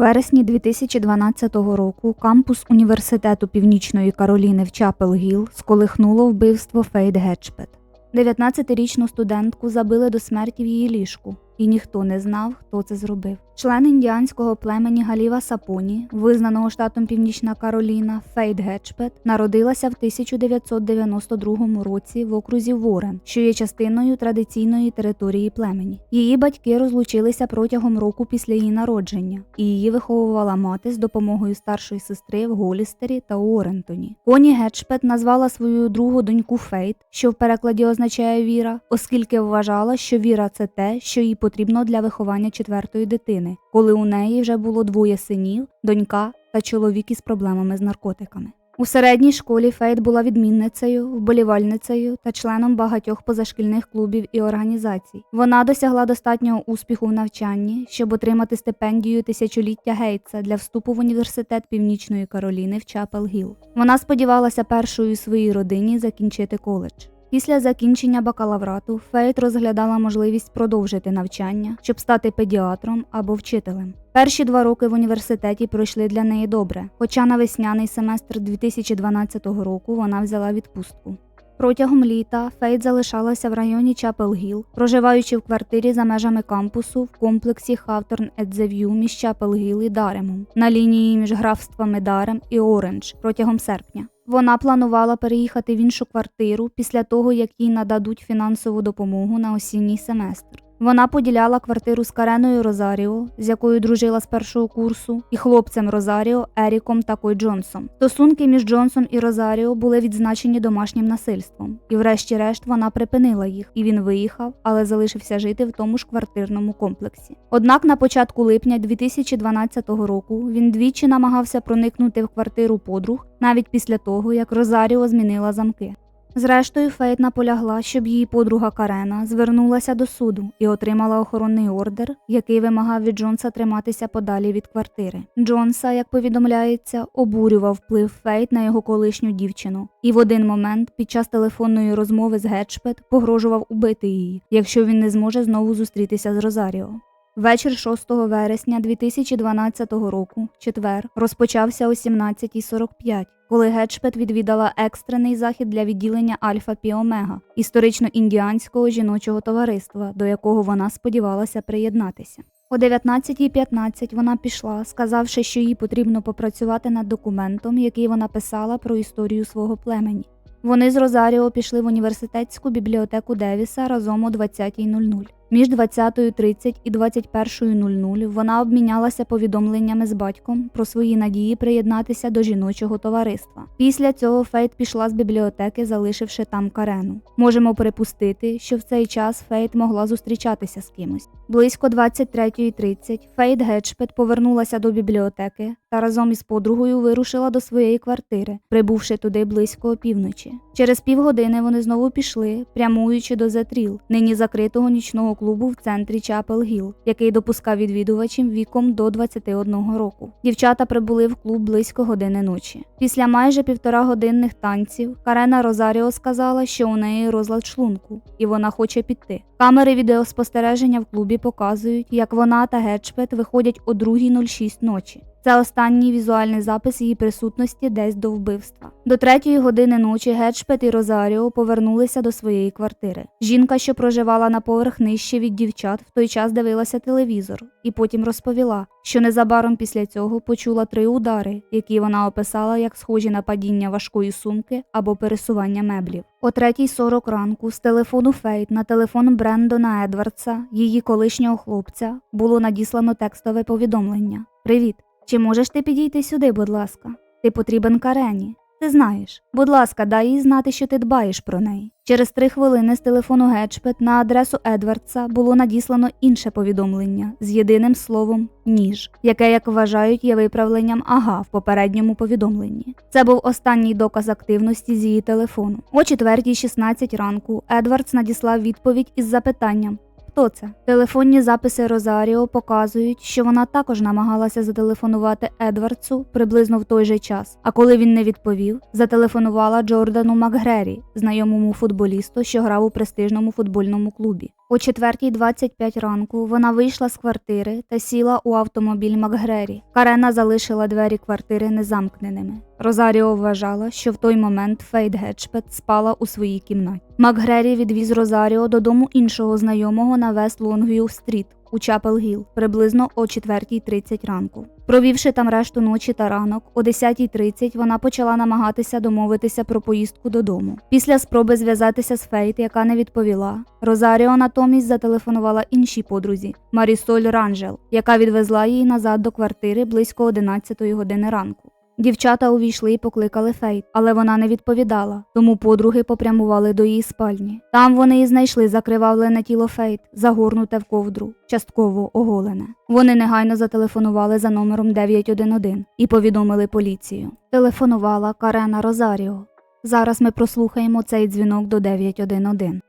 Вересні 2012 року кампус Університету Північної Кароліни в Чапел Гіл сколихнуло вбивство Фейт Гетчпет. 19-річну студентку забили до смерті в її ліжку, і ніхто не знав, хто це зробив. Член індіанського племені Галіва Сапоні, визнаного штатом Північна Кароліна, Фейт Гетчпет, народилася в 1992 році в окрузі Ворен, що є частиною традиційної території племені. Її батьки розлучилися протягом року після її народження, і її виховувала мати з допомогою старшої сестри в Голістері та Уоррентоні. Коні Гетчпет назвала свою другу доньку Фейт, що в перекладі означає віра, оскільки вважала, що віра це те, що їй потрібно для виховання четвертої дитини, коли у неї вже було двоє синів, донька та чоловік із проблемами з наркотиками. У середній школі Фейт була відмінницею, вболівальницею та членом багатьох позашкільних клубів і організацій. Вона досягла достатнього успіху в навчанні, щоб отримати стипендію тисячоліття Гейтса для вступу в університет Північної Кароліни в Чапел Гіл. Вона сподівалася першою у своїй родині закінчити коледж. Після закінчення бакалаврату Фейт розглядала можливість продовжити навчання, щоб стати педіатром або вчителем. Перші два роки в університеті пройшли для неї добре, хоча на весняний семестр 2012 року вона взяла відпустку. Протягом літа Фейт залишалася в районі Чапел Гіл, проживаючи в квартирі за межами кампусу в комплексі Хавторн Едзев'ю між Чапел Гіл і Даремом на лінії між графствами Дарем і Орендж протягом серпня. Вона планувала переїхати в іншу квартиру після того, як їй нададуть фінансову допомогу на осінній семестр. Вона поділяла квартиру з Кареною Розаріо, з якою дружила з першого курсу, і хлопцем Розаріо Еріком та Кой Джонсом. Стосунки між Джонсом і Розаріо були відзначені домашнім насильством, і, врешті-решт, вона припинила їх, і він виїхав, але залишився жити в тому ж квартирному комплексі. Однак на початку липня 2012 року він двічі намагався проникнути в квартиру подруг навіть після того, як Розаріо змінила замки. Зрештою, Фейт наполягла, щоб її подруга Карена звернулася до суду і отримала охоронний ордер, який вимагав від Джонса триматися подалі від квартири. Джонса, як повідомляється, обурював вплив Фейт на його колишню дівчину, і в один момент під час телефонної розмови з Гетчпет погрожував убити її, якщо він не зможе знову зустрітися з Розаріо. Вечір 6 вересня 2012 року, четвер, розпочався о 17.45, коли Гетчпет відвідала екстрений захід для відділення Альфа Пі Омега, історично-індіанського жіночого товариства, до якого вона сподівалася приєднатися. О 19.15 вона пішла, сказавши, що їй потрібно попрацювати над документом, який вона писала про історію свого племені. Вони з Розаріо пішли в університетську бібліотеку Девіса разом о 20.00. Між 20.30 і 21.00 вона обмінялася повідомленнями з батьком про свої надії приєднатися до жіночого товариства. Після цього Фейт пішла з бібліотеки, залишивши там Карену. Можемо припустити, що в цей час Фейт могла зустрічатися з кимось. Близько 23.30 Фейт Гетчпет повернулася до бібліотеки та разом із подругою вирушила до своєї квартири, прибувши туди близько опівночі. Через півгодини вони знову пішли, прямуючи до Зетріл, нині закритого нічного клубу в центрі Чапел Гіл, який допускав відвідувачів віком до 21 року. Дівчата прибули в клуб близько години ночі. Після майже півтора годинних танців Карена Розаріо сказала, що у неї розлад шлунку, і вона хоче піти. Камери відеоспостереження в клубі показують, як вона та Гетчпет виходять о 2.06 ночі. Це останній візуальний запис її присутності десь до вбивства. До третьої години ночі Гетчпет і Розаріо повернулися до своєї квартири. Жінка, що проживала на поверх нижче від дівчат, в той час дивилася телевізор і потім розповіла, що незабаром після цього почула три удари, які вона описала як схожі на падіння важкої сумки або пересування меблів. О 3.40 ранку з телефону Фейт на телефон Брендона Едвардса, її колишнього хлопця, було надіслано текстове повідомлення: Привіт! Чи можеш ти підійти сюди, будь ласка? Ти потрібен Карені. Ти знаєш. Будь ласка, дай їй знати, що ти дбаєш про неї. Через три хвилини з телефону Гетчпет на адресу Едвардса було надіслано інше повідомлення з єдиним словом ніж, яке, як вважають, є виправленням ага в попередньому повідомленні. Це був останній доказ активності з її телефону. О 4.16 ранку Едвардс надіслав відповідь із запитанням. Хто це? Телефонні записи Розаріо показують, що вона також намагалася зателефонувати Едвардсу приблизно в той же час. А коли він не відповів, зателефонувала Джордану Макгрері, знайомому футболісту, що грав у престижному футбольному клубі. О 4.25 ранку вона вийшла з квартири та сіла у автомобіль Макгрері. Карена залишила двері квартири незамкненими. Розаріо вважала, що в той момент Фейт Гетчпет спала у своїй кімнаті. Макгрері відвіз Розаріо додому іншого знайомого на Вест Лонгвью Стріт у Чапел Гіл приблизно о 4.30 ранку. Провівши там решту ночі та ранок, о 10.30 вона почала намагатися домовитися про поїздку додому. Після спроби зв'язатися з Фейт, яка не відповіла, Розаріо натомість зателефонувала іншій подрузі Марісоль Ранжел, яка відвезла її назад до квартири близько 11 години ранку. Дівчата увійшли і покликали Фейт, але вона не відповідала, тому подруги попрямували до її спальні. Там вони і знайшли закривавлене тіло Фейт, загорнуте в ковдру, частково оголене. Вони негайно зателефонували за номером 911 і повідомили поліцію. Телефонувала Карена Розаріо. Зараз ми прослухаємо цей дзвінок до 911.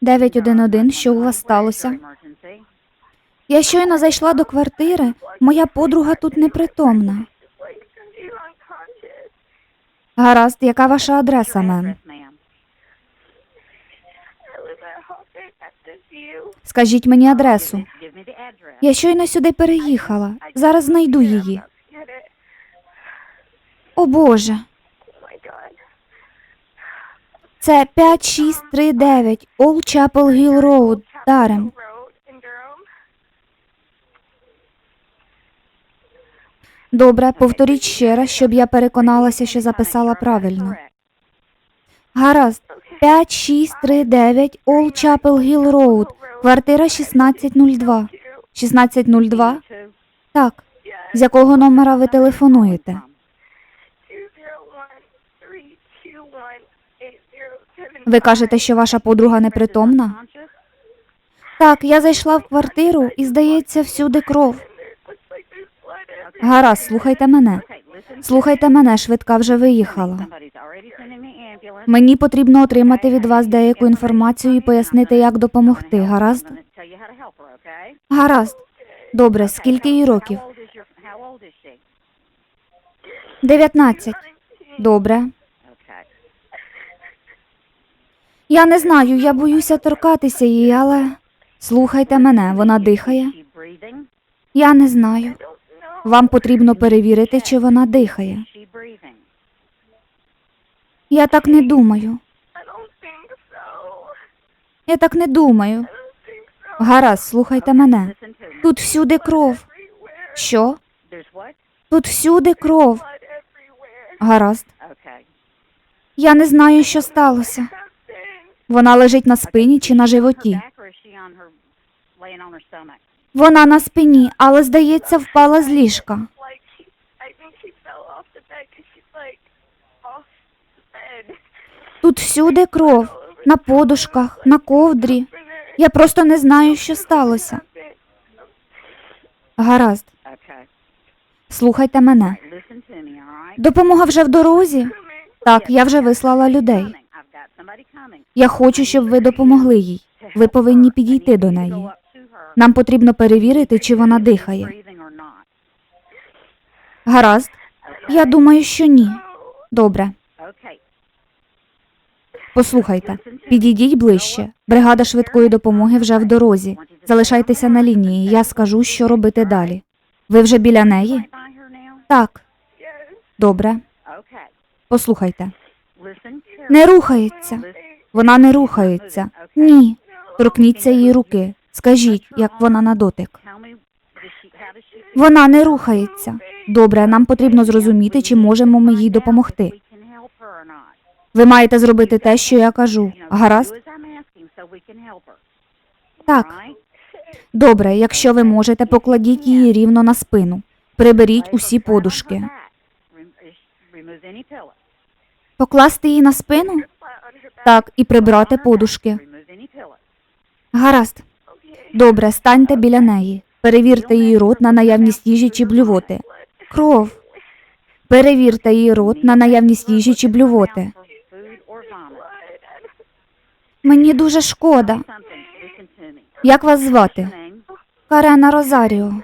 911, що у вас сталося? Я щойно зайшла до квартири. Моя подруга тут непритомна. Гаразд, яка ваша адреса, мем? Скажіть мені адресу. Я щойно сюди переїхала. Зараз знайду її. О Боже. Це 5639 Old Chapel Hill Road, Дарем. Добре, повторіть ще раз, щоб я переконалася, що записала правильно. Гаразд. 5639 Old Chapel Hill Road, квартира 1602. 1602? Так. З якого номера ви телефонуєте? Ви кажете, що ваша подруга непритомна? Так, я зайшла в квартиру і, здається, всюди кров. Гаразд, слухайте мене. Слухайте мене, швидка вже виїхала. Мені потрібно отримати від вас деяку інформацію і пояснити, як допомогти. Гаразд? Гаразд. Добре, скільки їй років? 19. Добре. Я не знаю, я боюся торкатися її, але слухайте мене, вона дихає. Я не знаю. Вам потрібно перевірити, чи вона дихає. Я так не думаю. Я так не думаю. Гаразд, слухайте мене. Тут всюди кров. Що? Тут всюди кров. Гаразд. Я не знаю, що сталося. Вона лежить на спині чи на животі. Вона на спині, але, здається, впала з ліжка. Тут всюди кров, на подушках, на ковдрі. Я просто не знаю, що сталося. Гаразд, слухайте мене. Допомога вже в дорозі? Так, я вже вислала людей. Я хочу, щоб ви допомогли їй. Ви повинні підійти до неї. Нам потрібно перевірити, чи вона дихає. Гаразд. Я думаю, що ні. Добре. Послухайте, підійдіть ближче. Бригада швидкої допомоги вже в дорозі. Залишайтеся на лінії, я скажу, що робити далі. Ви вже біля неї? Так. Добре. Послухайте. Не рухається. Вона не рухається. Ні. Торкніться її руки. Скажіть, як вона на дотик. Вона не рухається. Добре, нам потрібно зрозуміти, чи можемо ми їй допомогти. Ви маєте зробити те, що я кажу. Гаразд? Так. Добре, якщо ви можете, покладіть її рівно на спину. Приберіть усі подушки. Покласти її на спину? Так, і прибрати подушки. Гаразд. Добре, станьте біля неї. Перевірте її рот на наявність їжі чи блювоти. Кров. Перевірте її рот на наявність їжі чи блювоти. Мені дуже шкода. Як вас звати? Карена Розаріо.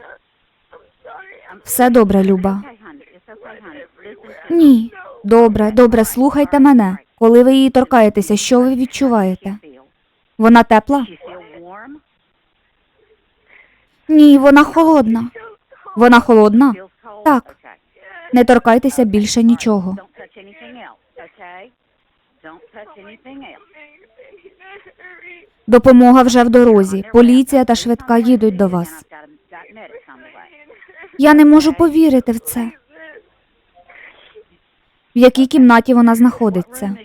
Все добре, Люба. Ні. Добре, добре, слухайте мене. Коли ви її торкаєтеся, що ви відчуваєте? Вона тепла? Ні, вона холодна. Вона холодна? Так. Не торкайтеся більше нічого. Допомога вже в дорозі. Поліція та швидка їдуть до вас. Я не можу повірити в це. В якій кімнаті вона знаходиться?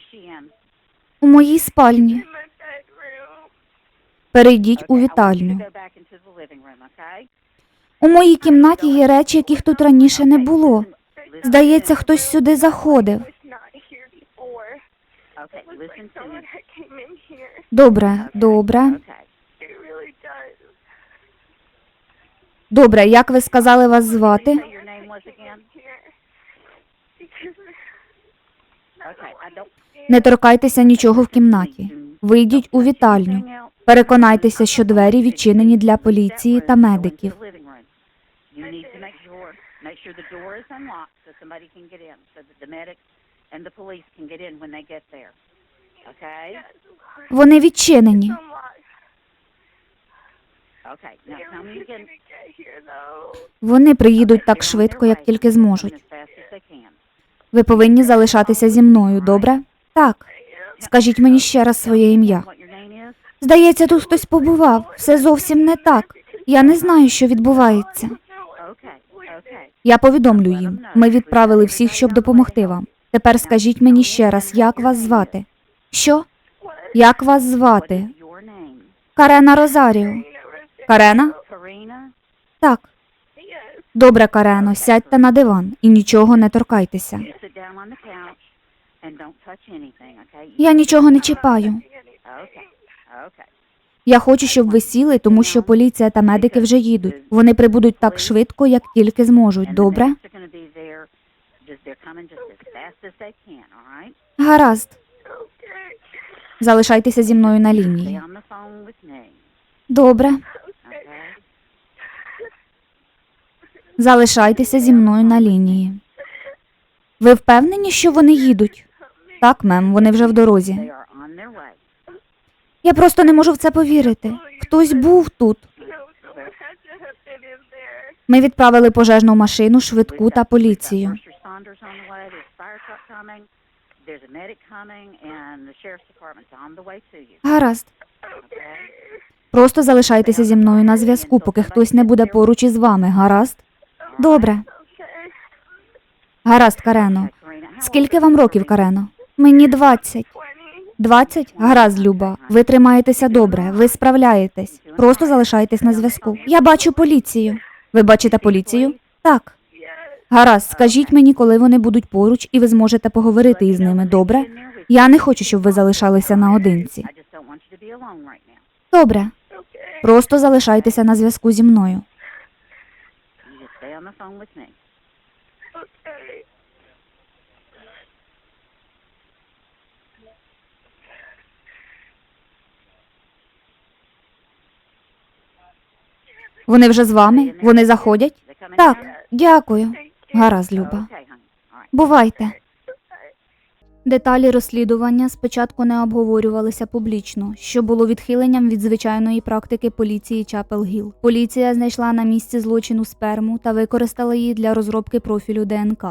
У моїй спальні. Перейдіть у вітальню. У моїй кімнаті є речі, яких тут раніше не було. Здається, хтось сюди заходив. Добре, добре. Добре, як ви сказали вас звати? Не торкайтеся нічого в кімнаті. Вийдіть у вітальню. Переконайтеся, що двері відчинені для поліції та медиків. Вони відчинені. Вони приїдуть так швидко, як тільки зможуть. Ви повинні залишатися зі мною, добре? Так. Скажіть мені ще раз своє ім'я. Здається, тут хтось побував. Все зовсім не так. Я не знаю, що відбувається. Я повідомлю їм. Ми відправили всіх, щоб допомогти вам. Тепер скажіть мені ще раз, як вас звати? Що? Як вас звати? Карена Розаріо. Карена? Так. Добре, Карено, сядьте на диван і нічого не торкайтеся. Я нічого не чіпаю. Я хочу, щоб ви сіли, тому що поліція та медики вже їдуть. Вони прибудуть так швидко, як тільки зможуть. Добре? Гаразд. Залишайтеся зі мною на лінії. Добре. Залишайтеся зі мною на лінії. Ви впевнені, що вони їдуть? Так, мем, вони вже в дорозі. Я просто не можу в це повірити. Хтось був тут. Ми відправили пожежну машину, швидку та поліцію. Гаразд. Просто залишайтеся зі мною на зв'язку, поки хтось не буде поруч із вами. Гаразд? Добре. Гаразд, Карено. Скільки вам років, Карено? Мені двадцять. Двадцять? Гаразд, Люба. Ви тримаєтеся добре, ви справляєтесь. Просто залишайтесь на зв'язку. Я бачу поліцію. Ви бачите поліцію? Так. Гаразд, скажіть мені, коли вони будуть поруч, і ви зможете поговорити із ними, добре? Я не хочу, щоб ви залишалися наодинці. Добре. Просто залишайтеся на зв'язку зі мною. Вони вже з вами? Вони заходять? Так, дякую. Гаразд, Люба. Бувайте. Деталі розслідування спочатку не обговорювалися публічно, що було відхиленням від звичайної практики поліції Чапел Гіл. Поліція знайшла на місці злочину сперму та використала її для розробки профілю ДНК.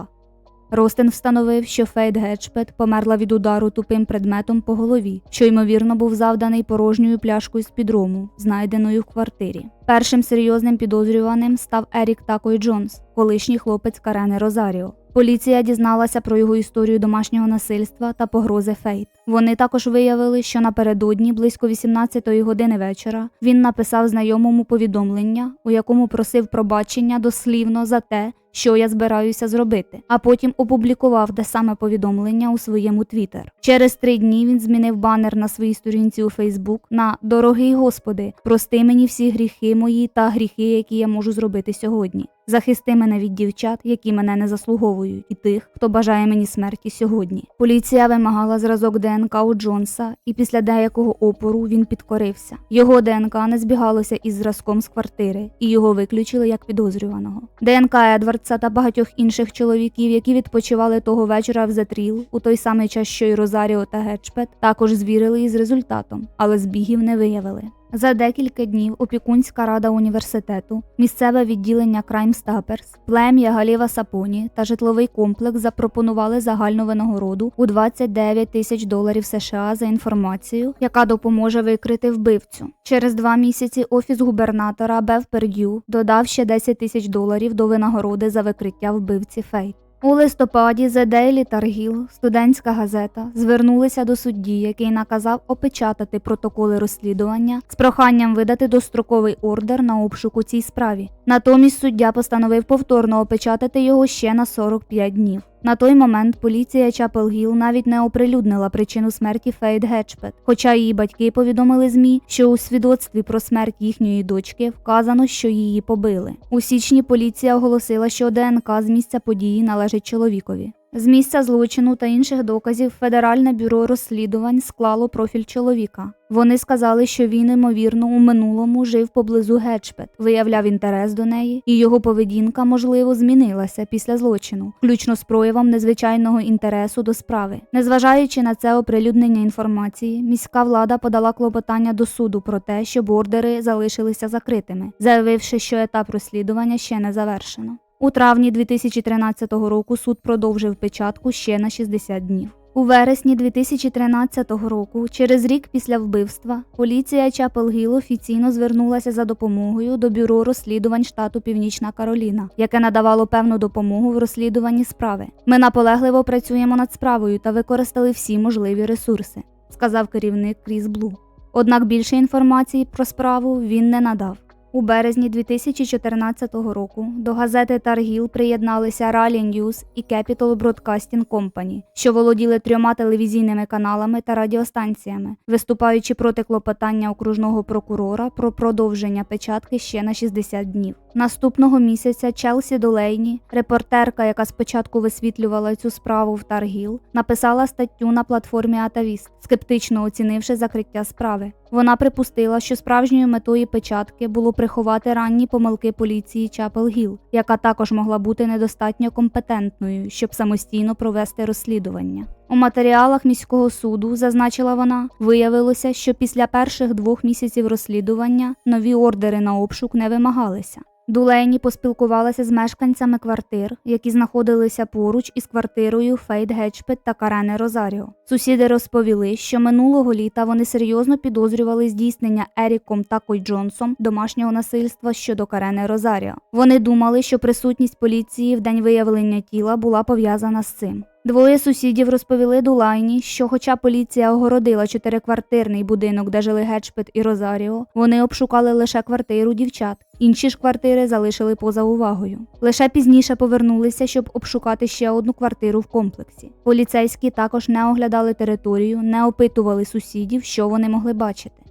Ростен встановив, що Фейт Гетчпет померла від удару тупим предметом по голові, що ймовірно був завданий порожньою пляшкою з підрому, знайденою в квартирі. Першим серйозним підозрюваним став Ерік Такой Джонс, колишній хлопець Карени Розаріо. Поліція дізналася про його історію домашнього насильства та погрози Фейт. Вони також виявили, що напередодні, близько 18-ї години вечора, він написав знайомому повідомлення, у якому просив пробачення дослівно за те, що я збираюся зробити, а потім опублікував те саме повідомлення у своєму Твіттер. Через три дні він змінив банер на своїй сторінці у Фейсбук на Дорогий Господи, прости мені всі гріхи мої та гріхи, які я можу зробити сьогодні. Захисти мене від дівчат, які мене не заслуговують, і тих, хто бажає мені смерті сьогодні. Поліція вимагала зразок ДНК у Джонса, і після деякого опору він підкорився. Його ДНК не збігалося із зразком з квартири, і його виключили як підозрюваного. ДНК Едвардса та багатьох інших чоловіків, які відпочивали того вечора в Затріл, у той самий час, що й Розаріо та Гетчпет, також звірили із результатом, але збігів не виявили. За декілька днів опікунська рада університету, місцеве відділення Crime Stoppers, плем'я Галіва Сапоні та житловий комплекс запропонували загальну винагороду у 29 тисяч доларів США за інформацію, яка допоможе викрити вбивцю. Через два місяці офіс губернатора Бев Пердю додав ще 10 тисяч доларів до винагороди за викриття вбивці Фейт. У листопаді The Daily Таргіл, студентська газета, звернулися до судді, який наказав опечатати протоколи розслідування з проханням видати достроковий ордер на обшук у цій справі. Натомість суддя постановив повторно опечатати його ще на 45 днів. На той момент поліція Чапел Гіл навіть не оприлюднила причину смерті Фейт Гетчпет, хоча її батьки повідомили ЗМІ, що у свідоцтві про смерть їхньої дочки вказано, що її побили. У січні поліція оголосила, що ДНК з місця події належить чоловікові. З місця злочину та інших доказів Федеральне бюро розслідувань склало профіль чоловіка. Вони сказали, що він, ймовірно, у минулому жив поблизу Гетчпет, виявляв інтерес до неї, і його поведінка, можливо, змінилася після злочину, включно з проявом незвичайного інтересу до справи. Незважаючи на це оприлюднення інформації, міська влада подала клопотання до суду про те, щоб ордери залишилися закритими, заявивши, що етап розслідування ще не завершено. У травні 2013 року суд продовжив печатку ще на 60 днів. У вересні 2013 року, через рік після вбивства, поліція Чапел Гіл офіційно звернулася за допомогою до бюро розслідувань штату Північна Кароліна, яке надавало певну допомогу в розслідуванні справи. Ми наполегливо працюємо над справою та використали всі можливі ресурси, сказав керівник Кріс Блу. Однак більше інформації про справу він не надав. У березні 2014 року до газети Таргіл приєдналися Rally News і Capital Broadcasting Company, що володіли трьома телевізійними каналами та радіостанціями, виступаючи проти клопотання окружного прокурора про продовження печатки ще на 60 днів. Наступного місяця Челсі Долейні, репортерка, яка спочатку висвітлювала цю справу в Таргіл, написала статтю на платформі Атавіст, скептично оцінивши закриття справи. Вона припустила, що справжньою метою печатки було приховати ранні помилки поліції Чапел Гіл, яка також могла бути недостатньо компетентною, щоб самостійно провести розслідування. У матеріалах міського суду, зазначила вона, виявилося, що після перших двох місяців розслідування нові ордери на обшук не вимагалися. Дулейні поспілкувалася з мешканцями квартир, які знаходилися поруч із квартирою Фейт Гетчпет та Карене Розаріо. Сусіди розповіли, що минулого літа вони серйозно підозрювали здійснення Еріком та Кой Джонсом домашнього насильства щодо Карене Розаріо. Вони думали, що присутність поліції в день виявлення тіла була пов'язана з цим. Двоє сусідів розповіли Дулайні, що, хоча поліція огородила чотириквартирний будинок, де жили Гетчпет і Розаріо, вони обшукали лише квартиру дівчат. Інші ж квартири залишили поза увагою. Лише пізніше повернулися, щоб обшукати ще одну квартиру в комплексі. Поліцейські також не оглядали територію, не опитували сусідів, що вони могли бачити.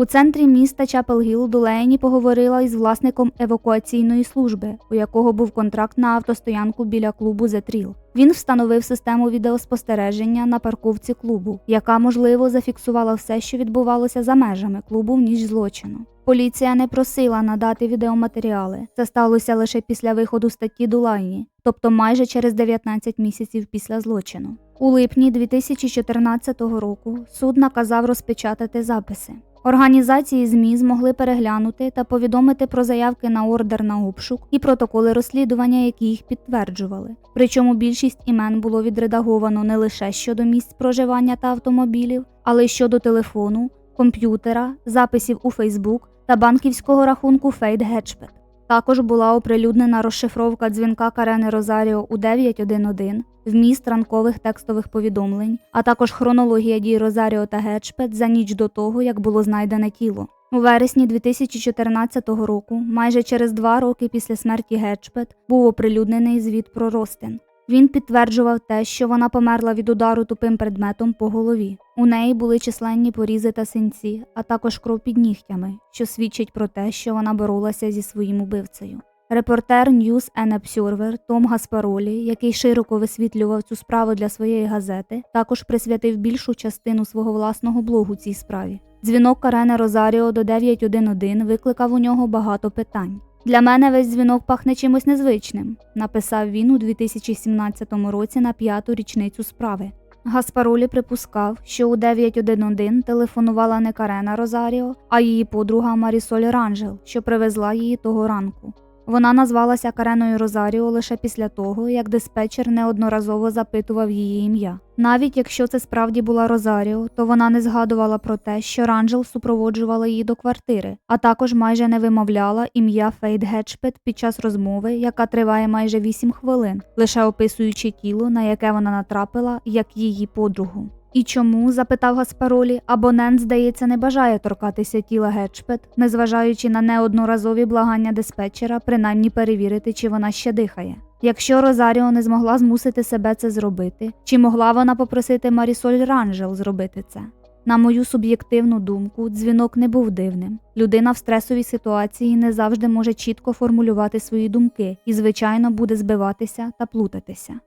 У центрі міста Чапел-Гіл Дулейні поговорила із власником евакуаційної служби, у якого був контракт на автостоянку біля клубу Зетріл. Він встановив систему відеоспостереження на парковці клубу, яка, можливо, зафіксувала все, що відбувалося за межами клубу в ніч злочину. Поліція не просила надати відеоматеріали. Це сталося лише після виходу статті Дулайні, тобто майже через 19 місяців після злочину. У липні 2014 року суд наказав розпечатати записи. Організації ЗМІ змогли переглянути та повідомити про заявки на ордер на обшук і протоколи розслідування, які їх підтверджували. Причому більшість імен було відредаговано не лише щодо місць проживання та автомобілів, але й щодо телефону, комп'ютера, записів у Фейсбук та банківського рахунку Фейт Гетчпет. Також була оприлюднена розшифровка дзвінка Карени Розаріо у 911, вміст ранкових текстових повідомлень, а також хронологія дій Розаріо та Гетчпет за ніч до того, як було знайдене тіло. У вересні 2014 року, майже через два роки після смерті Гетчпет, був оприлюднений звіт про Ростин. Він підтверджував те, що вона померла від удару тупим предметом по голові. У неї були численні порізи та синці, а також кров під нігтями, що свідчить про те, що вона боролася зі своїм убивцею. Репортер News and Observer Том Гаспаролі, який широко висвітлював цю справу для своєї газети, також присвятив більшу частину свого власного блогу цій справі. Дзвінок Карена Розаріо до 911 викликав у нього багато питань. Для мене весь дзвінок пахне чимось незвичним, написав він у 2017 році на п'яту річницю справи. Гаспаролі припускав, що у 911 телефонувала не Карена Розаріо, а її подруга Марісоль Ранжел, що привезла її того ранку. Вона назвалася Кареною Розаріо лише після того, як диспетчер неодноразово запитував її ім'я. Навіть якщо це справді була Розаріо, то вона не згадувала про те, що Ранжел супроводжувала її до квартири, а також майже не вимовляла ім'я Фейт Гетчпет під час розмови, яка триває майже 8 хвилин, лише описуючи тіло, на яке вона натрапила, як її подругу. І чому? запитав Гаспаролі, абонент, здається, не бажає торкатися тіла Гетчпет, незважаючи на неодноразові благання диспетчера, принаймні перевірити, чи вона ще дихає. Якщо Розаріо не змогла змусити себе це зробити, чи могла вона попросити Марісоль Ранжел зробити це? На мою суб'єктивну думку, дзвінок не був дивним. Людина в стресовій ситуації не завжди може чітко формулювати свої думки і, звичайно, буде збиватися та плутатися.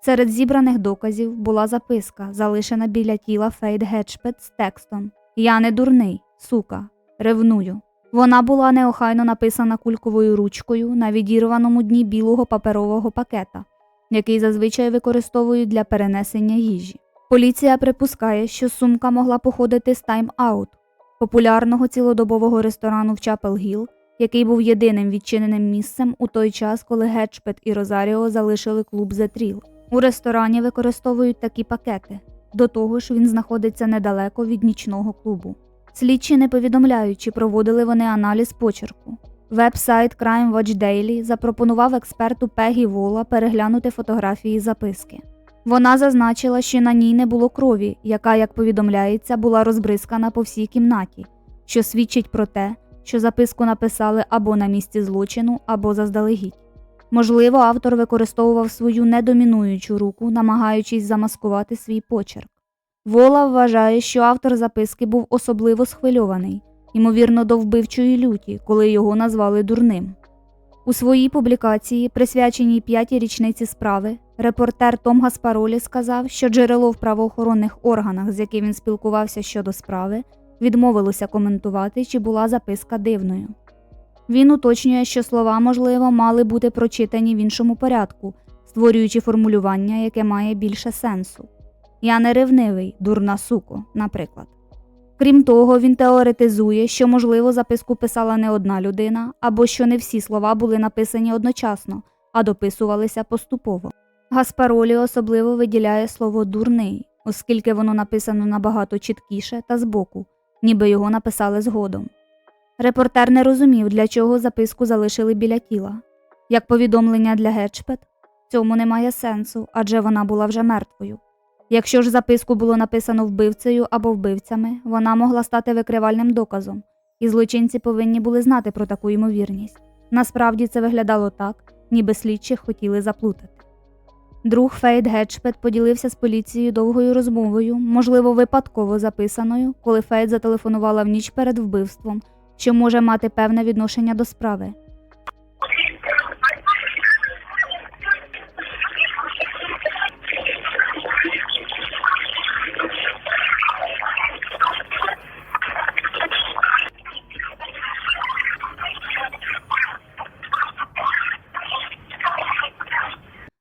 Серед зібраних доказів була записка, залишена біля тіла Фейд Гетчпет з текстом Я не дурний, сука, ревную. Вона була неохайно написана кульковою ручкою на відірваному дні білого паперового пакета, який зазвичай використовують для перенесення їжі. Поліція припускає, що сумка могла походити з тайм-аут, популярного цілодобового ресторану в Чапел Гіл, який був єдиним відчиненим місцем у той час, коли Гетчпет і Розаріо залишили клуб Trill. У ресторані використовують такі пакети. До того ж, він знаходиться недалеко від нічного клубу. Слідчі не повідомляють, чи проводили вони аналіз почерку. Веб-сайт Crime Watch Daily запропонував експерту Пегі Вола переглянути фотографії записки. Вона зазначила, що на ній не було крові, яка, як повідомляється, була розбризкана по всій кімнаті, що свідчить про те, що записку написали або на місці злочину, або заздалегідь. Можливо, автор використовував свою недомінуючу руку, намагаючись замаскувати свій почерк. Вола вважає, що автор записки був особливо схвильований, ймовірно, до вбивчої люті, коли його назвали дурним. У своїй публікації, присвяченій п'ятій річниці справи, репортер Том Гаспаролі сказав, що джерело в правоохоронних органах, з яким він спілкувався щодо справи, відмовилося коментувати, чи була записка дивною. Він уточнює, що слова, можливо, мали бути прочитані в іншому порядку, створюючи формулювання, яке має більше сенсу. Я не ревнивий, дурна суко, наприклад. Крім того, він теоретизує, що, можливо, записку писала не одна людина, або що не всі слова були написані одночасно, а дописувалися поступово. Гаспаролі особливо виділяє слово дурний, оскільки воно написано набагато чіткіше та збоку, ніби його написали згодом. Репортер не розумів, для чого записку залишили біля тіла. Як повідомлення для Гетчпет, цьому немає сенсу, адже вона була вже мертвою. Якщо ж записку було написано вбивцею або вбивцями, вона могла стати викривальним доказом, і злочинці повинні були знати про таку ймовірність. Насправді це виглядало так, ніби слідчих хотіли заплутати. Друг Фейд Гетчпет поділився з поліцією довгою розмовою, можливо, випадково записаною, коли Фейд зателефонувала в ніч перед вбивством, що може мати певне відношення до справи.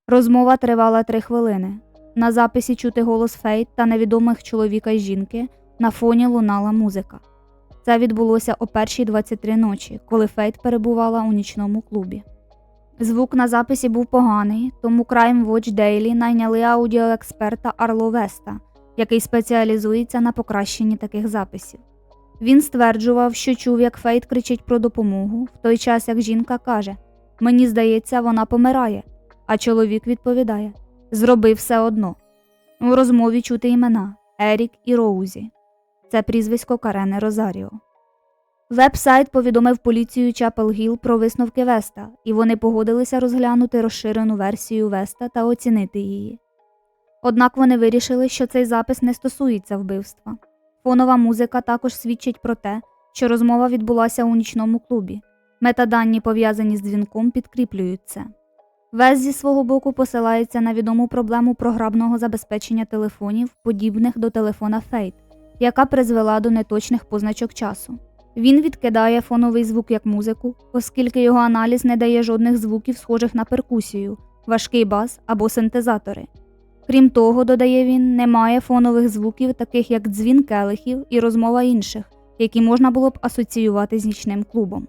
Розмова тривала три хвилини. На записі чути голос Фейт та невідомих чоловіка й жінки на фоні лунала музика. Це відбулося о першій 23 ночі, коли Фейт перебувала у нічному клубі. Звук на записі був поганий, тому Crime Watch Daily найняли аудіоексперта Арло Веста, який спеціалізується на покращенні таких записів. Він стверджував, що чув, як Фейт кричить про допомогу, в той час як жінка каже: Мені здається, вона помирає. А чоловік відповідає: Зроби все одно. У розмові чути імена Ерік і Роузі. Це прізвисько Карени Розаріо. Веб-сайт повідомив поліцію Чапел Гіл про висновки Веста, і вони погодилися розглянути розширену версію Веста та оцінити її. Однак вони вирішили, що цей запис не стосується вбивства. Фонова музика також свідчить про те, що розмова відбулася у нічному клубі. Метадані, пов'язані з дзвінком, підкріплюють це. Вес зі свого боку посилається на відому проблему програмного забезпечення телефонів, подібних до телефона Фейт, яка призвела до неточних позначок часу. Він відкидає фоновий звук як музику, оскільки його аналіз не дає жодних звуків, схожих на перкусію, важкий бас або синтезатори. Крім того, додає він, немає фонових звуків, таких як дзвін келихів і розмова інших, які можна було б асоціювати з нічним клубом.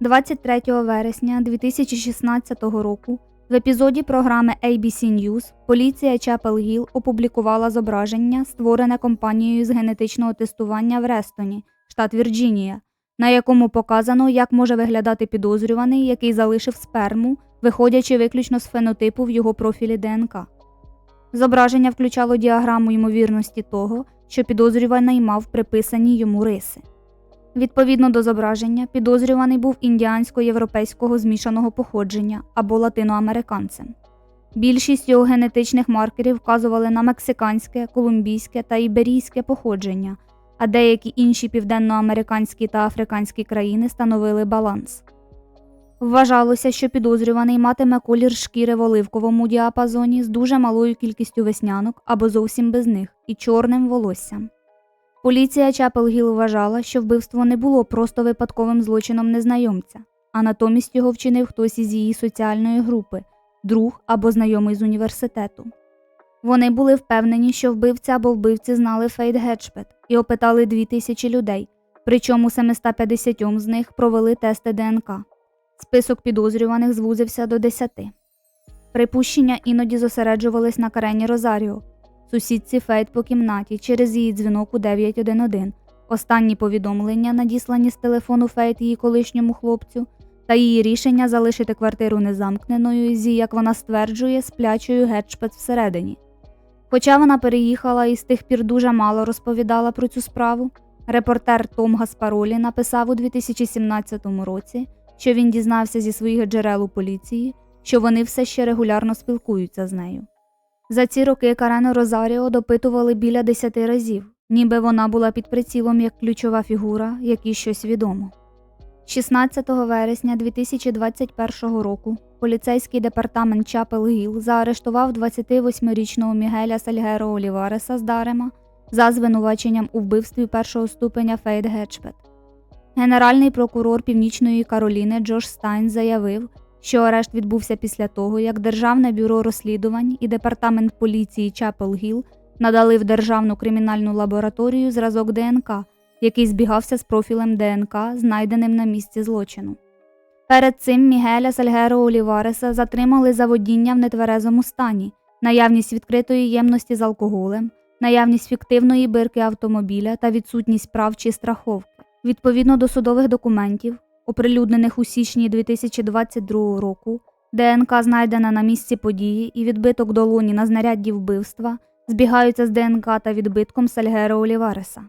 23 вересня 2016 року в епізоді програми ABC News поліція Чапел Гіл опублікувала зображення, створене компанією з генетичного тестування в Рестоні, штат Вірджинія, на якому показано, як може виглядати підозрюваний, який залишив сперму, виходячи виключно з фенотипу в його профілі ДНК. Зображення включало діаграму ймовірності того, що підозрюваний мав приписані йому риси. Відповідно до зображення, підозрюваний був індіансько-європейського змішаного походження або латиноамериканцем. Більшість його генетичних маркерів вказували на мексиканське, колумбійське та іберійське походження, а деякі інші південноамериканські та африканські країни становили баланс. Вважалося, що підозрюваний матиме колір шкіри в оливковому діапазоні з дуже малою кількістю веснянок або зовсім без них і чорним волоссям. Поліція Чапел-Гіл вважала, що вбивство не було просто випадковим злочином незнайомця, а натомість його вчинив хтось із її соціальної групи, друг або знайомий з університету. Вони були впевнені, що вбивця або вбивці знали Фейт Гетчпет і опитали 2000 людей, причому 750 з них провели тести ДНК. Список підозрюваних звузився до 10. Припущення іноді зосереджувались на Карені Розаріо, сусідці Фейт по кімнаті через її дзвінок у 911, останні повідомлення, надіслані з телефону Фейт її колишньому хлопцю, та її рішення залишити квартиру незамкненою зі, як вона стверджує, сплячою гетчпет всередині. Хоча вона переїхала і з тих пір дуже мало розповідала про цю справу, репортер Том Гаспаролі написав у 2017 році, що він дізнався зі своїх джерел у поліції, що вони все ще регулярно спілкуються з нею. За ці роки Карену Розаріо допитували біля десяти разів, ніби вона була під прицілом як ключова фігура, якій щось відомо. 16 вересня 2021 року поліцейський департамент Чапел Гіл заарештував 28-річного Мігеля Сальгеро Олівареса з Дарема за звинуваченням у вбивстві першого ступеня Фейт Гетчпет. Генеральний прокурор Північної Кароліни Джош Стайн заявив, що арешт відбувся після того, як Державне бюро розслідувань і департамент поліції Чапел Гіл надали в Державну кримінальну лабораторію зразок ДНК, який збігався з профілем ДНК, знайденим на місці злочину. Перед цим Мігеля Сальгеро Олівареса затримали за водіння в нетверезому стані, наявність відкритої ємності з алкоголем, наявність фіктивної бирки автомобіля та відсутність прав чи страховки. Відповідно до судових документів, оприлюднених у січні 2022 року, ДНК, знайдена на місці події, і відбиток долоні на знарядді вбивства збігаються з ДНК та відбитком Сальгеро Олівареса.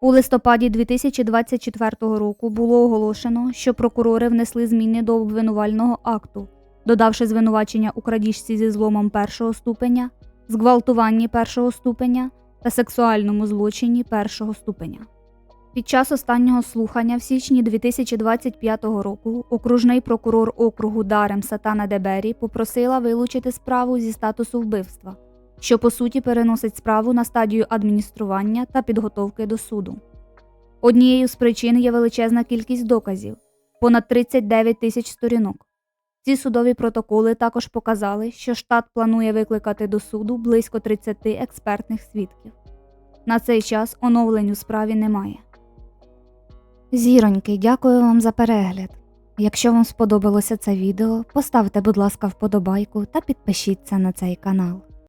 У листопаді 2024 року було оголошено, що прокурори внесли зміни до обвинувального акту, додавши звинувачення у крадіжці зі зломом першого ступеня, зґвалтуванні першого ступеня та сексуальному злочині першого ступеня. Під час останнього слухання в січні 2025 року окружний прокурор округу Дарем Сатана Дебері попросила вилучити справу зі статусу вбивства, що по суті переносить справу на стадію адміністрування та підготовки до суду. Однією з причин є величезна кількість доказів понад 39 тисяч сторінок. Ці судові протоколи також показали, що штат планує викликати до суду близько 30 експертних свідків. На цей час оновлень у справі немає. Зіроньки, дякую вам за перегляд. Якщо вам сподобалося це відео, поставте, будь ласка, вподобайку та підпишіться на цей канал.